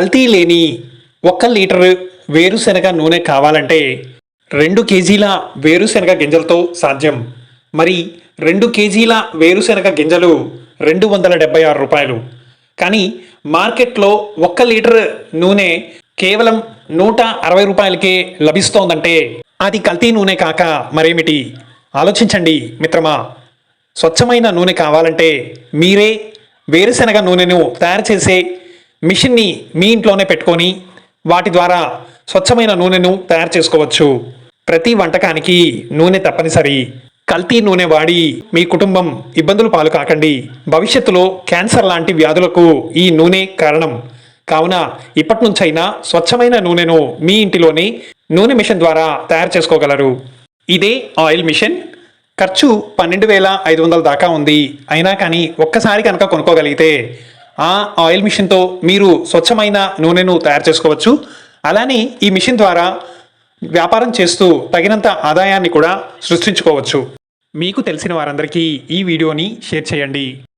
కల్తీ లేని ఒక్క లీటర్ వేరుశనగ నూనె కావాలంటే రెండు కేజీల వేరుశనగ గింజలతో సాధ్యం. మరి రెండు కేజీల వేరుశనగ గింజలు రెండు వందల డెబ్బై ఆరు రూపాయలు. కానీ మార్కెట్లో ఒక్క లీటర్ నూనె కేవలం నూట అరవై రూపాయలకే లభిస్తోందంటే అది కల్తీ నూనె కాక మరేమిటి? ఆలోచించండి మిత్రమా. స్వచ్ఛమైన నూనె కావాలంటే మీరే వేరుశనగ నూనెను తయారు చేసే మిషన్ని మీ ఇంట్లోనే పెట్టుకొని వాటి ద్వారా స్వచ్ఛమైన నూనెను తయారు చేసుకోవచ్చు. ప్రతి వంటకానికి నూనె తప్పనిసరి. కల్తీ నూనె వాడి మీ కుటుంబం ఇబ్బందులు పాలు కాకండి. భవిష్యత్తులో క్యాన్సర్ లాంటి వ్యాధులకు ఈ నూనె కారణం. కావున ఇప్పటి నుంచైనా స్వచ్ఛమైన నూనెను మీ ఇంటిలోనే నూనె మిషన్ ద్వారా తయారు చేసుకోగలరు. ఇదే ఆయిల్ మిషన్. ఖర్చు పన్నెండు వేల ఐదు వందల దాకా ఉంది. అయినా కానీ ఒక్కసారి కనుక కొనుక్కోగలిగితే ఆ ఆయిల్ మిషన్తో మీరు స్వచ్ఛమైన నూనెను తయారు చేసుకోవచ్చు. అలానే ఈ మిషన్ ద్వారా వ్యాపారం చేస్తూ తగినంత ఆదాయాన్ని కూడా సృష్టించుకోవచ్చు. మీకు తెలిసిన వారందరికీ ఈ వీడియోని షేర్ చేయండి.